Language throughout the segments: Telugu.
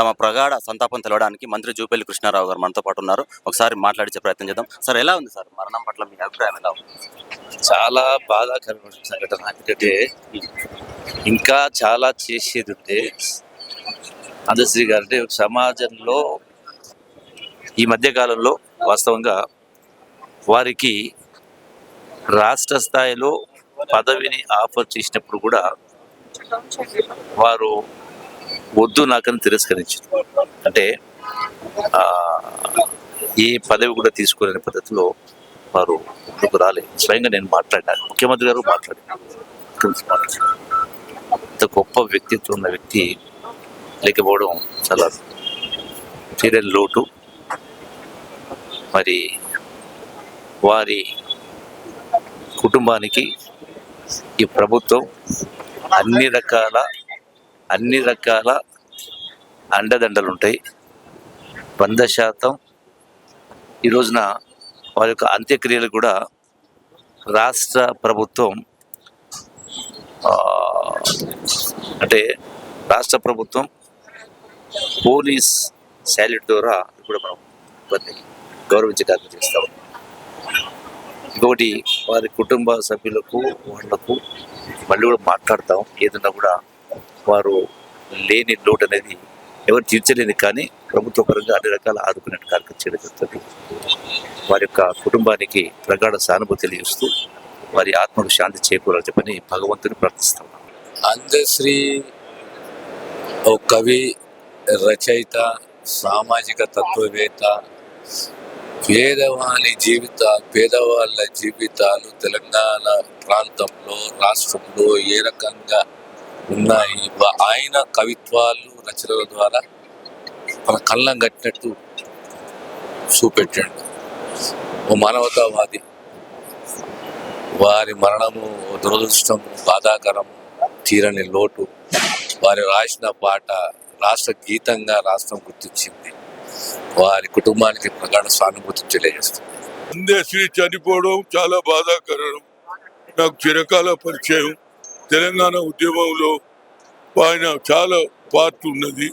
తమ ప్రగాఢ సంతాపం తెలవడానికి మంత్రి జూపల్లి కృష్ణారావు గారు మనతో పాటు ఉన్నారు. ఒకసారి మాట్లాడించే ప్రయత్నం చేద్దాం. సార్ ఎలా ఉంది సార్? మరణం పట్ల మీ అభిప్రాయం ఎలా ఉంది? చాలా బాధాకరమైన సంఘటన. ఎందుకంటే ఇంకా చాలా చేసేది ఉంటే అందశ్రీ గారు అంటే సమాజంలో ఈ మధ్య కాలంలో వాస్తవంగా వారికి రాష్ట్ర స్థాయిలో పదవిని ఆఫర్ చేసినప్పుడు కూడా వారు వద్దు నాకని తిరస్కరించింది. అంటే ఏ పదవి కూడా తీసుకోలేని పద్ధతిలో వారు ముందుకు రాలేదు స్వయంగా నేను మాట్లాడాను. ముఖ్యమంత్రి గారు మాట్లాడారు. ఇంత అంత గొప్ప వ్యక్తిత్వం ఉన్న వ్యక్తి లేకపోవడం చాలా తీరని లోటు. మరి వారి కుటుంబానికి ఈ ప్రభుత్వం అన్ని రకాల అన్ని రకాల అండదండలు ఉంటాయి వంద శాతం ఈ రోజున వారి యొక్క అంత్యక్రియలు కూడా రాష్ట్ర ప్రభుత్వం అంటే రాష్ట్ర ప్రభుత్వం పోలీస్ శాలెట్ ద్వారా కూడా మనం వారిని గౌరవించే కార్యక్రమం చేస్తాం ఇంకొకటి వారి కుటుంబ సభ్యులకు వాళ్ళకు మళ్ళీ కూడా మాట్లాడతాం. ఏదన్నా కూడా వారు లేని లోటు అనేది ఎవరు తీర్చలేదు కానీ ప్రభుత్వ పరంగా అన్ని రకాల ఆదుకునే కార్యక్రమం చేయడం జరుగుతుంది. వారి యొక్క కుటుంబానికి ప్రగాఢ సానుభూతి తెలియజేస్తూ వారి ఆత్మకు శాంతి చేకూరాలని చెప్పని భగవంతుని ప్రార్థిస్తాం. అందశ్రీ ఓ కవి రచయిత సామాజిక తత్వవేత్త పేదవాళ్ళ జీవిత పేదవాళ్ళ జీవితాలు తెలంగాణ ప్రాంతంలో రాష్ట్రంలో ఏ రకంగా ఉన్నాయి. ఆయన కవిత్వాలు రచనల ద్వారా మన కళ్ళం కట్టినట్టు చూపెట్టాడు. ఓ మానవతావాది. వారి మరణము దురదృష్టము బాధాకరం తీరని లోటు వారి రాసిన పాట రాష్ట్ర గీతంగా రాష్ట్రం గుర్తించింది. వారి కుటుంబానికి ప్రగాఢ సానుభూతి తెలియజేస్తుంది. అందేశ్రీ చనిపోవడం చాలా బాధాకరం. నాకు చిరకాల పరిచయం. తెలంగాణ ఉద్యమంలో ఆయన చాలా పార్ట్ ఉన్నది.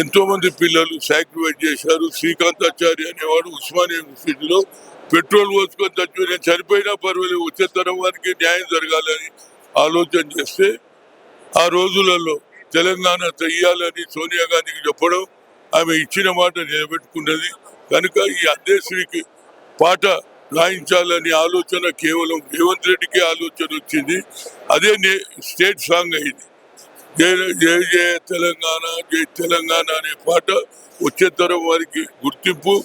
ఎంతో మంది పిల్లలు సాక్రిఫైస్ చేశారు. శ్రీకాంతాచారి అనేవాడు ఉస్మానియా యూనివర్సిటీలో పెట్రోల్ పోసుకొని చచ్చి నేను చనిపోయినా పర్వాలేదు వచ్చే తరం వారికి న్యాయం జరగాలని ఆలోచన చేస్తే ఆ రోజులలో తెలంగాణ చెయ్యాలని సోనియా గాంధీకి చెప్పడం ఆమె ఇచ్చిన మాట నిలబెట్టుకున్నది. కనుక ఈ అందేశ్వరికి పాట రాయించాలనే ఆలోచన కేవలం రేవంత్ రెడ్డికి ఆలోచన వచ్చింది. అదే నే- స్టేట్ సాంగ్ అయింది. జయ జయ తెలంగాణ జయ తెలంగాణ అనే పాట వచ్చే తరం వారికి గుర్తింపు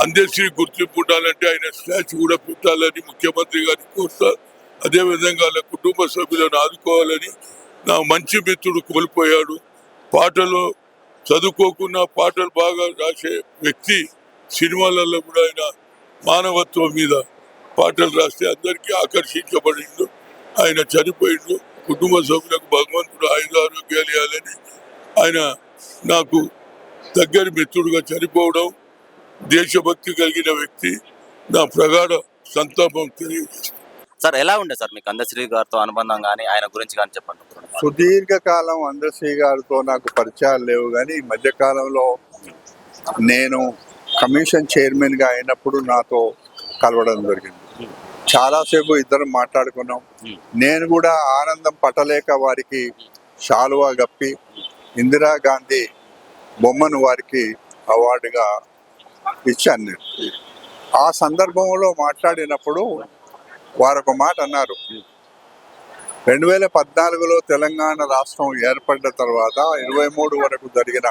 అందేశ్రీ గుర్తింపు ఉండాలంటే ఆయన స్టాచ్యూ కూడా పెట్టాలని ముఖ్యమంత్రి గారిని కోరుతా. అదేవిధంగా వాళ్ళ కుటుంబ సభ్యులను ఆదుకోవాలని నా మంచి మిత్రుడు కోల్పోయాడు. పాటలో చదువుకోకుండా పాటలు బాగా రాసే వ్యక్తి సినిమాలలో కూడా ఆయన మానవత్వం మీద పాటలు రాస్తే అందరికీ ఆకర్షించబడిండు. ఆయన చనిపోయిండు. కుటుంబ సభ్యులకు భగవంతుడు ఆయుధ ఆరోగ్యాలు ఇవ్వాలని ఆయన నాకు దగ్గర మిత్రుడుగా చనిపోవడం దేశభక్తి కలిగిన వ్యక్తి నా ప్రగాఢ సంతాపం తెలియజేస్తుంది. సార్ ఎలా ఉండే సార్ మీకు అందశ్రీ గారితో అనుబంధం కానీ ఆయన గురించి కానీ చెప్పండి సుదీర్ఘకాలం అందశ్రీ గారితో నాకు పరిచయాలు లేవు కానీ ఈ మధ్యకాలంలో నేను కమిషన్ చైర్మన్గా అయినప్పుడు నాతో కలవడం జరిగింది. చాలాసేపు ఇద్దరం మాట్లాడుకున్నాం. నేను కూడా ఆనందం పట్టలేక వారికి శాలువా గప్పి ఇందిరాగాంధీ బొమ్మను వారికి అవార్డుగా ఇచ్చాను నేను. ఆ సందర్భంలో మాట్లాడినప్పుడు వారు ఒక మాట అన్నారు. రెండు వేల పద్నాలుగులో తెలంగాణ రాష్ట్రం ఏర్పడిన తర్వాత ఇరవై మూడు వరకు జరిగిన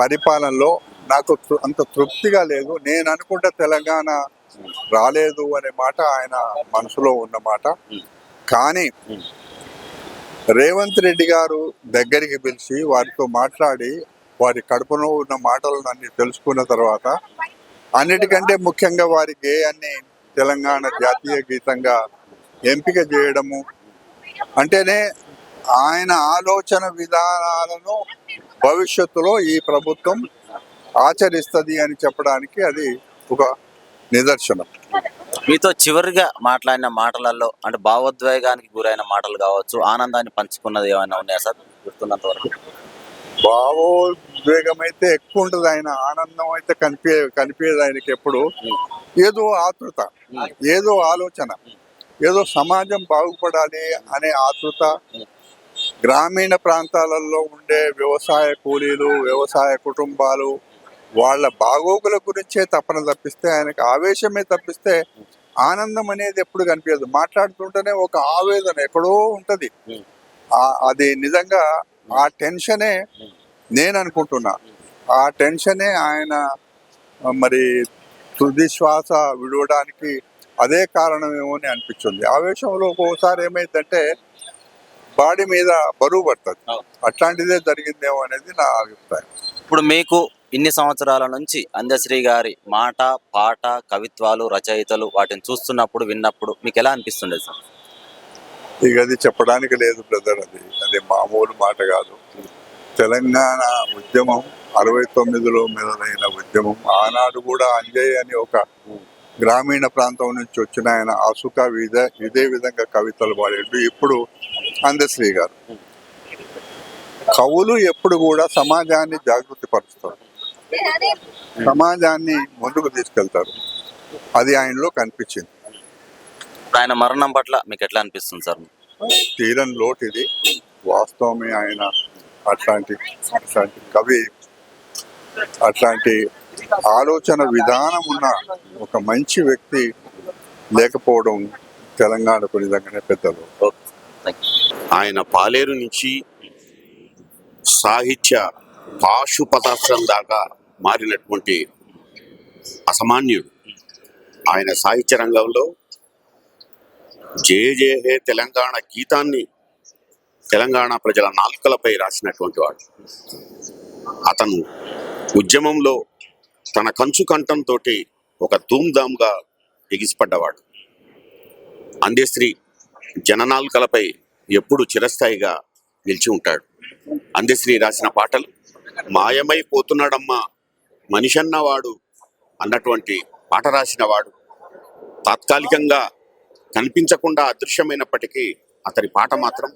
పరిపాలనలో నాకు తృ- అంత తృప్తిగా లేదు. నేను అనుకుంటే తెలంగాణ రాలేదు అనే మాట ఆయన మనసులో ఉన్న మాట కానీ రేవంత్ రెడ్డి గారు దగ్గరికి పిలిచి వారితో మాట్లాడి వారి కడుపులో ఉన్న మాటలను అన్ని తెలుసుకున్న తర్వాత అన్నిటికంటే ముఖ్యంగా వారి గేయాన్ని తెలంగాణ జాతీయ గీతంగా ఎంపిక చేయడము అంటేనే ఆయన ఆలోచన విధానాలను భవిష్యత్తులో ఈ ప్రభుత్వం ఆచరిస్తుంది అని చెప్పడానికి అది ఒక నిదర్శనం. మీతో చివరిగా మాట్లాడిన మాటలలో అంటే భావోద్వేగానికి గురైన మాటలు కావచ్చు ఆనందాన్ని పంచుకున్నది ఏమైనా ఉన్నాయా సార్? గుర్తున్నంత వరకు ఉద్వేగం అయితే ఎక్కువ ఉంటుంది ఆయన ఆనందం అయితే కనిపే కనిపించదు ఆయనకి ఎప్పుడు. ఏదో ఆతృత ఏదో ఆలోచన ఏదో సమాజం బాగుపడాలి అనే ఆతృత. గ్రామీణ ప్రాంతాలలో ఉండే వ్యవసాయ కూలీలు వ్యవసాయ కుటుంబాలు వాళ్ళ బాగోగుల గురించే తపన తప్పిస్తే ఆయనకు ఆవేశమే తప్పిస్తే ఆనందం అనేది ఎప్పుడు కనిపించదు. మాట్లాడుతుంటేనే ఒక ఆవేదన ఎక్కడో ఉంటది. అది నిజంగా ఆ టెన్షనే నేను అనుకుంటున్నా. ఆ టెన్షనే ఆయన మరి తుది శ్వాస విడవడానికి అదే కారణమేమో అని అనిపించింది. ఆవేశంలో ఒక్కోసారి ఏమైందంటే బాడీ మీద బరువు పడుతుంది. అట్లాంటిదే జరిగిందేమో అనేది నా అభిప్రాయం. ఇప్పుడు మీకు ఇన్ని సంవత్సరాల నుంచి అందశ్రీ గారి మాట పాట కవిత్వాలు రచయితలు వాటిని చూస్తున్నప్పుడు విన్నప్పుడు మీకు ఎలా అనిపిస్తుండే సార్? ఇక అది చెప్పడానికి లేదు బ్రదర్ అది. అది మామూలు మాట కాదు. తెలంగాణ ఉద్యమం అరవై తొమ్మిదిలో మొదలైన ఉద్యమం ఆనాడు కూడా అంజయ్ అని ఒక గ్రామీణ ప్రాంతం నుంచి వచ్చిన ఆయన అసుక ఇదే ఇదే విధంగా కవితలు పాడాడు. ఇప్పుడు అందశ్రీ గారు. కవులు ఎప్పుడు కూడా సమాజాన్ని జాగృతి పరుస్తారు. సమాజాన్ని ముందుకు తీసుకెళ్తారు. అది ఆయనలో కనిపించింది. ఆయన మరణం పట్ల మీకు ఎట్లా అనిపిస్తుంది సార్? తీరని లోటు ఇది. వాస్తవమే ఆయన అట్లాంటి అట్లాంటి కవి అట్లాంటి ఆలోచన విధానం ఉన్న ఒక మంచి వ్యక్తి లేకపోవడం తెలంగాణకు నిజంగానే పెద్దలు ఆయన పాలేరు నుంచి సాహిత్య పాశుపతాస్త్రం దాకా మారినటువంటి అసమాన్యుడు. ఆయన సాహిత్య రంగంలో జే జే హే తెలంగాణ గీతాన్ని తెలంగాణ ప్రజల నాలుకలపై రాసినటువంటి వాడు. అతను ఉద్యమంలో తన కంచు కంఠంతో ఒక ధూమ్ధామ్గా ఎగిసిపడ్డవాడు. అందేశ్రీ జననాల్కలపై ఎప్పుడు చిరస్థాయిగా నిలిచి ఉంటాడు. అందశ్రీ రాసిన పాటలు మాయమైపోతున్నాడమ్మా మనిషి అన్నవాడు అన్నటువంటి పాట రాసిన వాడు తాత్కాలికంగా కనిపించకుండా అదృశ్యమైనప్పటికీ అతని పాట మాత్రం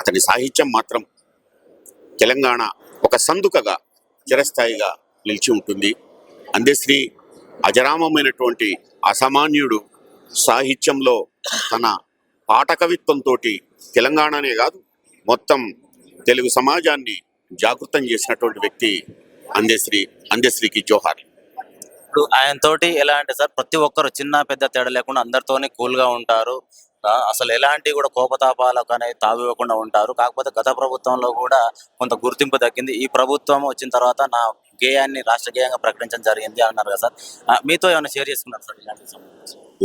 అతని సాహిత్యం మాత్రం తెలంగాణ ఒక సందుకగా చిరస్థాయిగా నిలిచి ఉంటుంది. అందశ్రీ అజరామమైనటువంటి అసామాన్యుడు సాహిత్యంలో తన పాట కవిత్వంతో తెలంగాణనే కాదు మొత్తం తెలుగు సమాజాన్ని జాగృతం చేసినటువంటి వ్యక్తి అందశ్రీ అందశ్రీకి జోహార్. ఇప్పుడు ఆయన తోటి ఎలా అంటే సార్ ప్రతి ఒక్కరు చిన్న పెద్ద తేడా లేకుండా అందరితోనే కూల్గా ఉంటారు. అసలు ఎలాంటి కూడా కోపతాపాలకు అనేది తావివ్వకుండా ఉంటారు. కాకపోతే గత ప్రభుత్వంలో కూడా కొంత గుర్తింపు దక్కింది. ఈ ప్రభుత్వం వచ్చిన తర్వాత నా గేయాన్ని రాష్ట్ర గేయంగా ప్రకటించడం జరిగింది అన్నారు కదా సార్. మీతో ఏమైనా షేర్ చేసుకున్నారు సార్ ఇలాంటి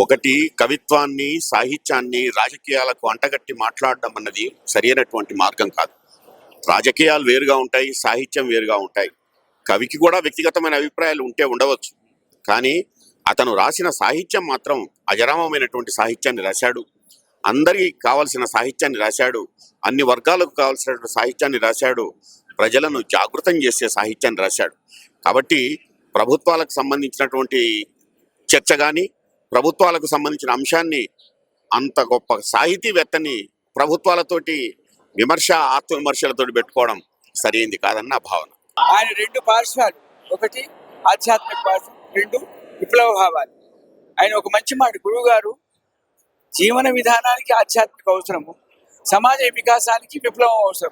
ఒకటి కవిత్వాన్ని సాహిత్యాన్ని రాజకీయాలకు అంటగట్టి మాట్లాడడం అన్నది సరైనటువంటి మార్గం కాదు. రాజకీయాలు వేరుగా ఉంటాయి సాహిత్యం వేరుగా ఉంటాయి. కవికి కూడా వ్యక్తిగతమైన అభిప్రాయాలు ఉంటే ఉండవచ్చు. కానీ అతను రాసిన సాహిత్యం మాత్రం అజరామమైనటువంటి సాహిత్యాన్ని రాశాడు. అందరికీ కావలసిన సాహిత్యాన్ని రాశాడు. అన్ని వర్గాలకు కావలసినటువంటి సాహిత్యాన్ని రాశాడు. ప్రజలను జాగృతం చేసే సాహిత్యాన్ని రాశాడు. కాబట్టి ప్రభుత్వాలకు సంబంధించినటువంటి చర్చ కానీ ప్రభుత్వాలకు సంబంధించిన అంశాన్ని అంత గొప్ప సాహితీవేత్తని ప్రభుత్వాలతోటి విమర్శ ఆత్మవిమర్శలతోటి పెట్టుకోవడం సరైంది కాదన్న భావన. ఆయన రెండు పార్శ్వాలు. ఒకటి ఆధ్యాత్మిక పార్శ్వం రెండు విప్లవ భావాలు ఆయన ఒక మంచి మాట గురువు గారు జీవన విధానానికి ఆధ్యాత్మిక అవసరము సమాజ వికాసానికి విప్లవం అవసరం.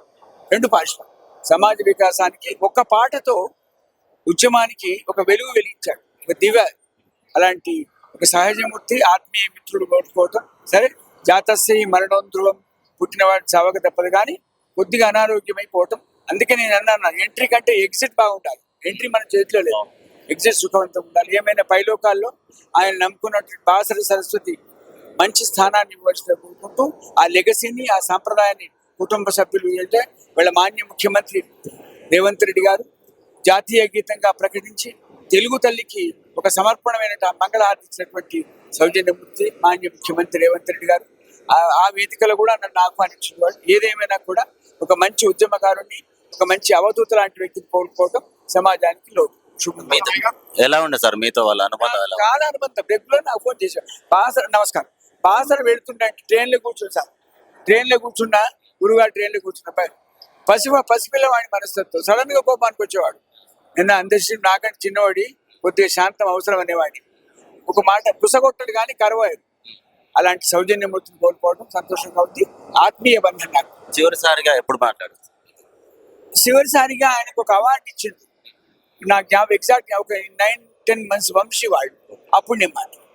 రెండు పార్శ్వాలు. సమాజ వికాసానికి ఒక్క పాటతో ఉద్యమానికి ఒక వెలుగు వెలిగించాడు. ఒక దివ్య అలాంటి ఒక సహజమూర్తి ఆత్మీయ మిత్రుడు కోరుకోవటం సరే జాతశ్రీ మరణోంధ్రువం పుట్టినవాడు చావక తప్పదు. కానీ కొద్దిగా అనారోగ్యమైపోవటం అందుకే నేను అన్నాను ఎంట్రీ కంటే ఎగ్జిట్ బాగుండాలి. ఎంట్రీ మన చేతిలో లేదు. ఎగ్జిట్ సుఖవంతం ఉండాలి. ఏమైనా పైలోకాల్లో ఆయన నమ్ముకున్నట్టు బాసరి సరస్వతి మంచి స్థానాన్ని ఇవ్వాల్సిన కోరుకుంటూ ఆ లెగసీని ఆ సాంప్రదాయాన్ని కుటుంబ సభ్యులు అంటే వీళ్ళ మాన్య ముఖ్యమంత్రి రేవంత్ రెడ్డి గారు జాతీయ గీతంగా ప్రకటించి తెలుగు తల్లికి ఒక సమర్పణమైన మంగళహారతి ఇచ్చినటువంటి సౌజన్యమూర్తి మాన్య ముఖ్యమంత్రి రేవంత్ రెడ్డి గారు. ఆ- ఆ వేదికలో కూడా నన్ను ఆహ్వానించిన వాళ్ళు. ఏదేమైనా కూడా ఒక మంచి ఉద్యమకారుని ఒక మంచి అవధూత లాంటి వ్యక్తిని కోల్పోవడం సమాజానికి లోటు. ఎలా ఉండే సార్? మీతో వాళ్ళ అనుబంధం ఎలా? చాలా అనుబంధం. రెగ్యులర్ నాకు ఫోన్ చేశాడు బాసర నమస్కారం. బాసర వెళుతుంటే ట్రైన్లో కూర్చున్నా సార్. ట్రైన్లో కూర్చున్నా గురుగారు ట్రైన్లో కూర్చున్నా. ప- పసి పసిపిల్లవాడి మనస్తత్వం. సడన్గా కోపానికి వచ్చేవాడు. నిన్న అందరి నాకంటే చిన్నవాడి కొద్దిగా శాంతం అవసరం అనేవాడిని. ఒక మాట పుసగొట్టడు కానీ కరవాడు అలాంటి సౌజన్యమూర్తిని కోల్పోవడం సంతోషంగా ఉంది. ఆత్మీయ బంధం నాకు. చివరిసారిగా ఎప్పుడు మాట్లాడు చివరిసారిగా ఆయనకు ఒక అవార్డు ఇచ్చింది నాకు జ్ఞాపకం ఎగ్జాక్ట్ ఒక నైన్ టెన్ మంత్స్ వంశీ వాళ్ళు. అప్పుడు నేను మాట్లాడాను.